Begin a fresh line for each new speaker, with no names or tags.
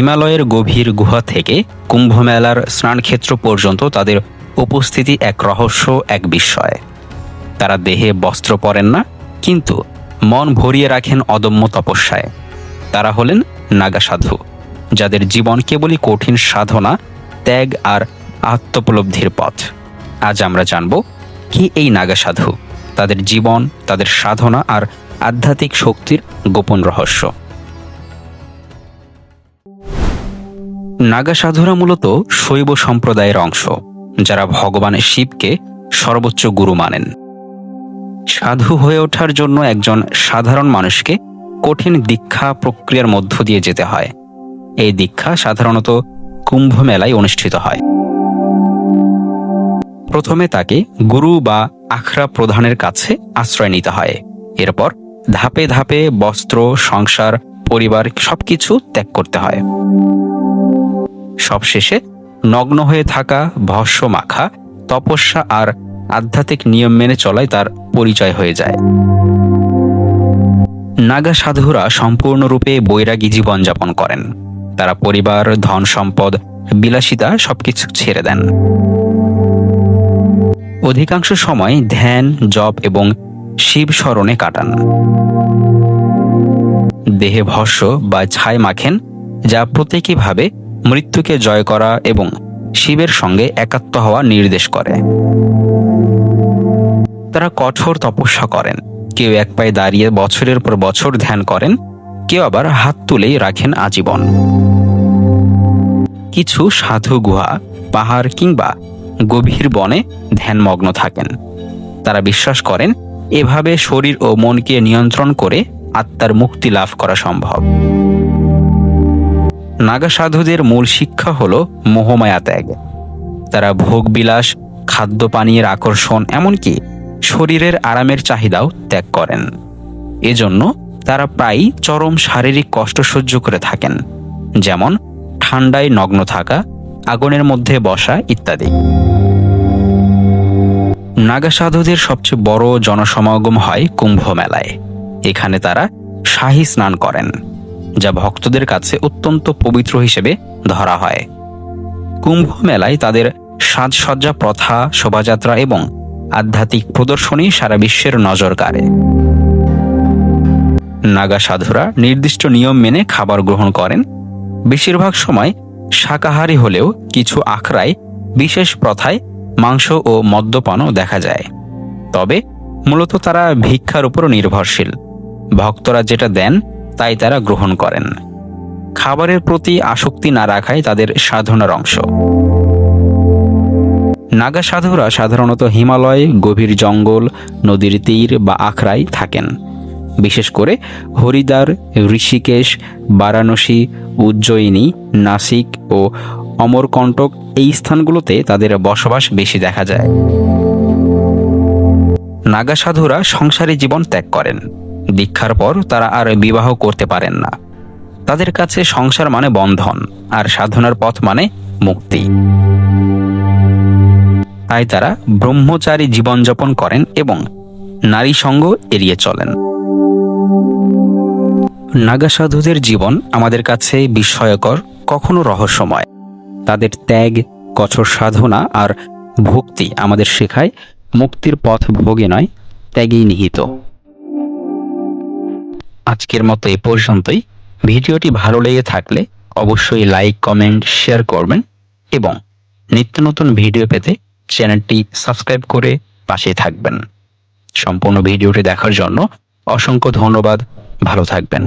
হিমালয়ের গভীর গুহা থেকে কুম্ভমেলার স্নানক্ষেত্র পর্যন্ত তাদের উপস্থিতি এক রহস্য, এক বিস্ময়। তারা দেহে বস্ত্র পরেন না, কিন্তু মন ভরিয়ে রাখেন অদম্য তপস্যায়। তারা হলেন নাগা সাধু যাদের জীবন কেবলই কঠিন সাধনা, ত্যাগ আর আত্মোপলব্ধির পথ। আজ আমরা জানব, কি এই নাগা সাধু তাদের জীবন, তাদের সাধনা আর আধ্যাত্মিক শক্তির গোপন রহস্য? নাগা সাধুরা মূলত শৈব সম্প্রদায়ের অংশ, যারা ভগবান শিবকে সর্বোচ্চ গুরু মানেন। সাধু হয়ে ওঠার জন্য একজন সাধারণ মানুষকে কঠিন দীক্ষা প্রক্রিয়ার মধ্য দিয়ে যেতে হয়। এই দীক্ষা সাধারণত কুম্ভ মেলায় অনুষ্ঠিত হয়। প্রথমে তাকে গুরু বা আখড়া প্রধানের কাছে আশ্রয় নিতে হয়। এরপর ধাপে ধাপে বস্ত্র, সংসার, পরিবার সবকিছু ত্যাগ করতে হয়। সবশেষে নগ্ন হয়ে থাকা ভস্য মাখা তপস্যা আর আধ্যাত্মিক নিয়ম মেনে চলায় তার পরিচয় হয়ে যায়। নাগা সাধুরা সম্পূর্ণরূপে বৈরাগী জীবনযাপন করেন। তারা পরিবার, ধন সম্পদ, বিলাসিতা সবকিছু ছেড়ে দেন। অধিকাংশ সময় ধ্যান, জপ এবং শিব স্মরণে কাটান। দেহে ভস্য বা ছাই মাখেন, যা প্রতীকীভাবে মৃত্যুকে জয় করা এবং শিবের সঙ্গে একাত্ম হওয়া নির্দেশ করে। তারা কঠোর তপস্যা করেন। কেউ এক পায়ে দাঁড়িয়ে বছরের পর বছর ধ্যান করেন, কেউ আবার হাত তুলেই রাখেন আজীবন। কিছু সাধু গুহা, পাহাড় কিংবা গভীর বনে ধ্যানমগ্ন থাকেন। তারা বিশ্বাস করেন, এভাবে শরীর ও মনকে নিয়ন্ত্রণ করে আত্মার মুক্তি লাভ করা সম্ভব। নাগা সাধুদের মূল শিক্ষা হল মোহমায়া ত্যাগ। তারা ভোগবিলাস, খাদ্য পানীয়ের আকর্ষণ, এমনকি শরীরের আরামের চাহিদাও ত্যাগ করেন। এজন্য তারা প্রায়ই চরম শারীরিক কষ্ট সহ্য করে থাকেন, যেমন ঠান্ডায় নগ্ন থাকা, আগুনের মধ্যে বসা ইত্যাদি। নাগা সাধুদের সবচেয়ে বড় জনসমাগম হয় কুম্ভ মেলায়। এখানে তারা শাহী স্নান করেন। যা ভক্তদের কাছে অত্যন্ত পবিত্র হিসেবে ধরা হয়। কুম্ভ মেলায় তাদের সাজসজ্জা, প্রথা, শোভাযাত্রা এবং আধ্যাত্মিক প্রদর্শনী সারা বিশ্বের নজর কাড়ে। নাগা সাধুরা নির্দিষ্ট নিয়ম মেনে খাবার গ্রহণ করেন। বেশিরভাগ সময় শাকাহারী হলেও কিছু আখড়ায় বিশেষ প্রথায় মাংস ও মদ্যপানও দেখা যায়। তবে মূলত তারা ভিক্ষার উপর নির্ভরশীল। ভক্তরা যেটা দেন তাই তারা গ্রহণ করেন। খাবারের প্রতি আসক্তি না রাখাই তাদের সাধনার অংশ। নাগা সাধুরা সাধারণত হিমালয়, গভীর জঙ্গল, নদীর তীর বা আখড়ায় থাকেন। বিশেষ করে হরিদ্বার, ঋষিকেশ, বারাণসী, উজ্জয়িনী, নাসিক ও অমরকণ্টক এই স্থানগুলোতে তাদের বসবাস বেশি দেখা যায়। নাগা সাধুরা সংসারী জীবন ত্যাগ করেন। দীক্ষার পর তারা আর বিবাহ করতে পারেন না। তাদের কাছে সংসার মানে বন্ধন, আর সাধনার পথ মানে মুক্তি। তাই তারা ব্রহ্মচারী জীবনযাপন করেন এবং নারী সঙ্গ এড়িয়ে চলেন। নাগা সাধুদের জীবন আমাদের কাছে বিস্ময়কর, কখনো রহস্যময়। তাদের ত্যাগ, কঠোর সাধনা আর ভক্তি আমাদের শেখায়, মুক্তির পথ ভোগে নয়, ত্যাগেই নিহিত। আজকের মতো এ পর্যন্তই। ভিডিওটি ভালো লেগে থাকলে অবশ্যই লাইক, কমেন্ট, শেয়ার করবেন এবং নিত্য নতুন ভিডিও পেতে চ্যানেলটি সাবস্ক্রাইব করে পাশে থাকবেন। সম্পূর্ণ ভিডিওটি দেখার জন্য অসংখ্য ধন্যবাদ। ভালো থাকবেন।